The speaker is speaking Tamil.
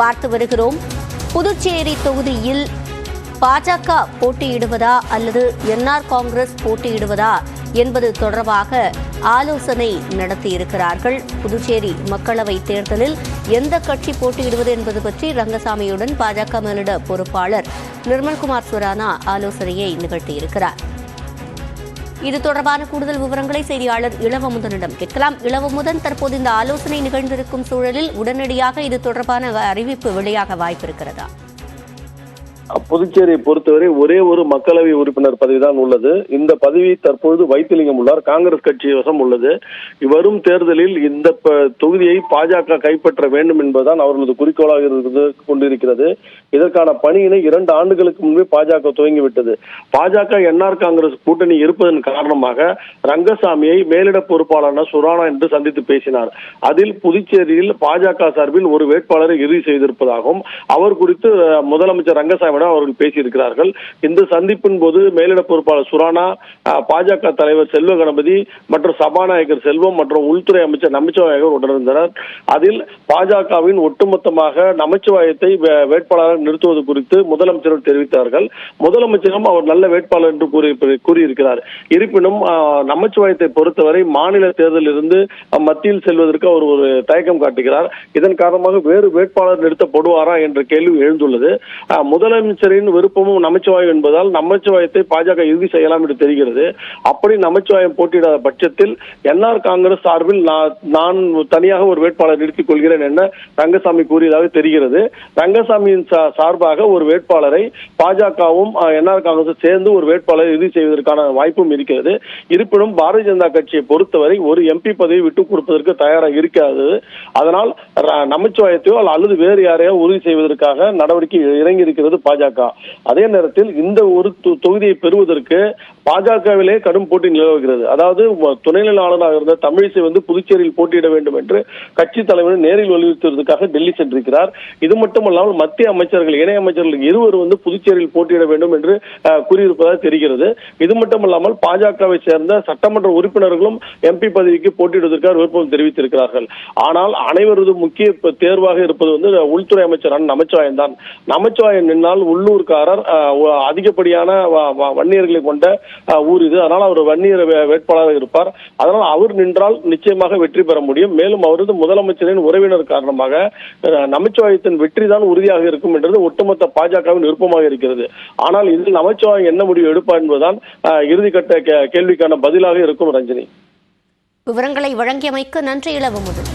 பார்த்து வருகிறோம். புதுச்சேரி தொகுதியில் பாஜக போட்டியிடுவதா அல்லது என்ஆர் காங்கிரஸ் போட்டியிடுவதா என்பது தொடர்பாக ஆலோசனை நடத்தியிருக்கிறார்கள். புதுச்சேரி மக்களவை தேர்தலில் எந்த கட்சி போட்டியிடுவது என்பது பற்றி ரங்கசாமியுடன் பாஜக மேலிட பொறுப்பாளர் நிர்மல்குமார் சுரானா ஆலோசனையை நிகழ்த்தியிருக்கிறார். இது தொடர்பான கூடுதல் விவரங்களை செய்தியாளர் இளவமுதனிடம் கேட்கலாம். இளவமுதன் தற்போது இந்த ஆலோசனை நிகழ்ந்திருக்கும் சூழலில் உடனடியாக இது தொடர்பான அறிவிப்பு வெளியாக வாய்ப்பிருக்கிறதா? புதுச்சேரியை பொறுத்தவரை ஒரே ஒரு மக்களவை உறுப்பினர் பதவிதான் உள்ளது. இந்த பதவி தற்பொழுது வைத்திலிங்கம் உள்ளார். காங்கிரஸ் கட்சி வசம் உள்ளது. வரும் தேர்தலில் இந்த தொகுதியை பாஜக கைப்பற்ற வேண்டும் என்பதுதான் அவர்களது குறிக்கோளாக இருந்து கொண்டிருக்கிறது. இதற்கான பணியினை இரண்டு ஆண்டுகளுக்கு முன்பே பாஜக துவங்கிவிட்டது. பாஜக என்ஆர் காங்கிரஸ் கூட்டணி இருப்பதன் காரணமாக ரங்கசாமியை மேலிட பொறுப்பாளரான சுரானா என்று சந்தித்து பேசினார். அதில் புதுச்சேரியில் பாஜக சார்பில் ஒரு வேட்பாளரை இறுதி செய்திருப்பதாகவும் அவர் குறித்து முதலமைச்சர் ரங்கசாமி ரங்கசாமியிடம் அவர்கள் பேசியிருக்கிறார்கள். இந்த சந்திப்பின் போது மேலிட பொறுப்பாளர் சுரானா பாஜக தலைவர் செல்வ கணபதி மற்றும் சபாநாயகர் செல்வம் மற்றும் உள்துறை அமைச்சர் நமச்சிவாயகர் உடனிருந்தனர். அதில் பாஜகவின் ஒட்டுமொத்தமாக நமச்சிவாயத்தை வேட்பாளராக நிறுத்துவது குறித்து முதலமைச்சர் தெரிவித்தார்கள். முதலமைச்சரும் அவர் நல்ல வேட்பாளர் என்று கூறி கூறியிருக்கிறார். இருப்பினும் நமச்சிவாயத்தை பொறுத்தவரை மாநில தேர்தலில் இருந்து மத்தியில் செல்வதற்கு அவர் ஒரு தயக்கம் காட்டுகிறார். இதன் காரணமாக வேறு வேட்பாளர் நிறுத்தப்படுவாரா என்ற கேள்வி எழுந்துள்ளது. முதலமைச்சர் முதலமைச்சரின் விருப்பமும் நமச்சிவாயம் என்பதால் நமச்சிவாயத்தை பாஜக இறுதி செய்யலாம் என்று தெரிகிறது. அப்படி நமச்சிவாயம் போட்டியிடாத பட்சத்தில் என்ஆர் காங்கிரஸ் சார்பில் நான் தனியாக ஒரு வேட்பாளர் நிறுத்திக் கொள்கிறேன் என ரங்கசாமி கூறியதாக தெரிகிறது. ரங்கசாமியின் சார்பாக ஒரு வேட்பாளரை பாஜகவும் என்ஆர் காங்கிரஸ் சேர்ந்து ஒரு வேட்பாளரை இறுதி செய்வதற்கான வாய்ப்பும் இருக்கிறது. இருப்பினும் பாரதிய ஜனதா கட்சியை பொறுத்தவரை ஒரு எம்பி பதவி விட்டுக் கொடுப்பதற்கு தயாராக இருக்காது. அதனால் நமச்சிவாயத்தையோ அல்லது வேறு யாரையோ உறுதி செய்வதற்காக நடவடிக்கை இறங்கி இருக்கிறது பாஜக அதே நேரத்தில் இந்த ஒரு தொகுதியை பெறுவதற்கு பாஜகவிலே கடும் போட்டி நிலவுகிறது. அதாவது துணைநிலை ஆளுநராக இருந்த தமிழிசை வந்து புதுச்சேரியில் போட்டியிட வேண்டும் என்று கட்சி தலைவர் நேரில் வலியுறுத்துவதற்காக டெல்லி சென்றிருக்கிறார். இது மட்டுமல்லாமல் மத்திய அமைச்சர்கள் இணை அமைச்சர்கள் இருவர் வந்து புதுச்சேரியில் போட்டியிட வேண்டும் என்று கூறியிருப்பதாக தெரிகிறது. இது மட்டுமல்லாமல் பாஜகவை சேர்ந்த சட்டமன்ற உறுப்பினர்களும் எம்பி பதவிக்கு போட்டியிடுவதற்காக விருப்பம் தெரிவித்திருக்கிறார்கள். ஆனால் அனைவரது முக்கிய தேர்வாக இருப்பது வந்து உள்துறை அமைச்சரான நமச்சிவாயன் தான். நமச்சிவாயன் நின்னால் உள்ளூர்காரர் அதிகப்படியான வன்னியர்களை கொண்ட ஊர் இது. அதனால் அவர் வன்னியர் வேட்பாளராக இருப்பார். அதனால் அவர் நின்றால் நிச்சயமாக வெற்றி பெற முடியும். மேலும் அவரது முதலமைச்சரின் உறவினர் காரணமாக அஹ், நமச்சிவாயத்தின் வெற்றி தான் உறுதியாக இருக்கும் என்றது ஒட்டுமொத்த பாஜகவின் விருப்பமாக இருக்கிறது. ஆனால் இதில் நமச்சிவாயம் என்ன முடிவு எடுப்பார் என்பதுதான் இறுதிக்கட்ட கே- கேள்விக்கான பதிலாக இருக்கும் ரஞ்சினி. விவரங்களை வழங்கியமைக்கு நன்றி இளவமுதன்